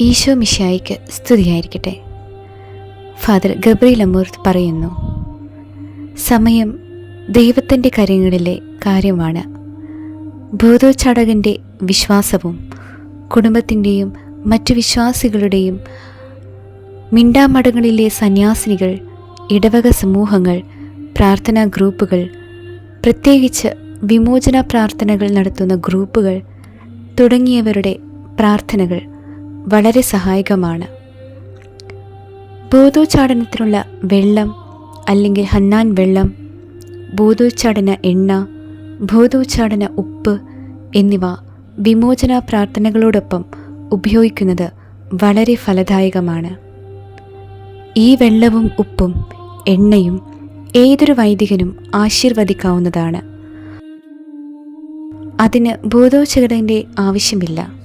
ഈശോ മിഷായിക്ക് സ്തുതിയായിരിക്കട്ടെ. ഫാദർ ഗബ്രി അമൂർത്ത് പറയുന്നു സമയം ദൈവത്തിന്റെ കാര്യങ്ങളിലെ കാര്യമാണ്. ഭൂതോച്ചാടകന്റെ വിശ്വാസവും കുടുംബത്തിന്റെയും മറ്റു വിശ്വാസികളുടെയും മിണ്ടാമടങ്ങളിലെ സന്യാസിനികൾ ഇടവക സമൂഹങ്ങൾ പ്രാർത്ഥനാ ഗ്രൂപ്പുകൾ പ്രത്യേകിച്ച് വിമോചന പ്രാർത്ഥനകൾ നടത്തുന്ന ഗ്രൂപ്പുകൾ തുടങ്ങിയവരുടെ പ്രാർത്ഥനകൾ വളരെ സഹായകമാണ്. ബോധോച്ചാടനത്തിനുള്ള വെള്ളം അല്ലെങ്കിൽ ഹന്നാൻ വെള്ളം ബോധോച്ചാടന എണ്ണ ബോധോച്ചാടന ഉപ്പ് എന്നിവ വിമോചന പ്രാർത്ഥനകളോടൊപ്പം ഉപയോഗിക്കുന്നത് വളരെ ഫലദായകമാണ്. ഈ വെള്ളവും ഉപ്പും എണ്ണയും ഏതൊരു വൈദികനും ആശീർവദിക്കാവുന്നതാണ്. അതിന് ബോധോച്ചകടന്റെ ആവശ്യമില്ല.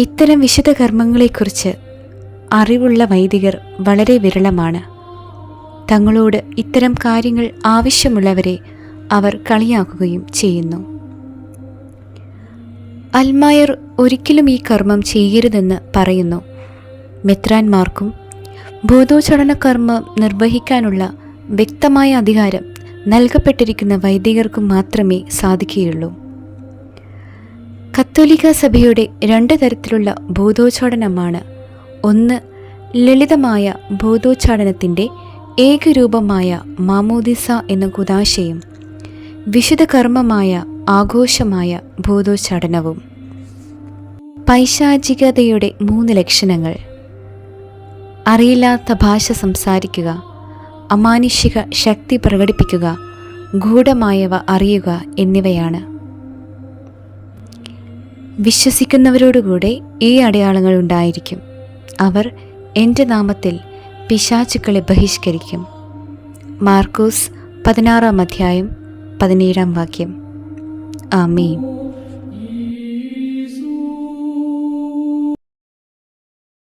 ഇത്തരം വിശുദ്ധ കർമ്മങ്ങളെക്കുറിച്ച് അറിവുള്ള വൈദികർ വളരെ വിരളമാണ്. തങ്ങളോട് ഇത്തരം കാര്യങ്ങൾ ആവശ്യമുള്ളവരെ അവർ കളിയാക്കുകയും ചെയ്യുന്നു. അൽമായർ ഒരിക്കലും ഈ കർമ്മം ചെയ്യരുതെന്ന് പറയുന്നു. മെത്രാന്മാർക്കും ബോധോചടന കർമ്മം നിർവഹിക്കാനുള്ള വ്യക്തമായ അധികാരം നൽകപ്പെട്ടിരിക്കുന്ന വൈദികർക്കും മാത്രമേ സാധിക്കുകയുള്ളൂ. കത്തോലിക്ക സഭയുടെ രണ്ട് തരത്തിലുള്ള ബോധോച്ചാടനമാണ് ഒന്ന് ലളിതമായ ബോധോച്ചാടനത്തിന്റെ ഏകരൂപമായ മാമോദിസ എന്ന കുദാശയും വിശുദ്ധ കർമ്മമായ ആഘോഷമായ ബോധോച്ചാടനവും പൈശാചികതയുടെ മൂന്ന് ലക്ഷണങ്ങൾ. അറിയില്ലാത്ത ഭാഷ സംസാരിക്കുക അമാനുഷിക ശക്തി പ്രകടിപ്പിക്കുക ഗൂഢമായവ അറിയുക എന്നിവയാണ്. വിശ്വസിക്കുന്നവരോടുകൂടെ ഈ അടയാളങ്ങൾ ഉണ്ടായിരിക്കും. അവർ എന്റെ നാമത്തിൽ പിശാചുക്കളെ ബഹിഷ്കരിക്കും. മാർക്കോസ് പതിനാറാം അധ്യായം പതിനേഴാം വാക്യം. ആമീൻ.